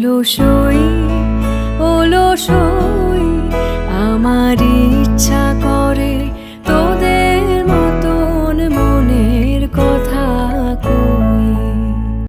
ওলো সই ওলো সই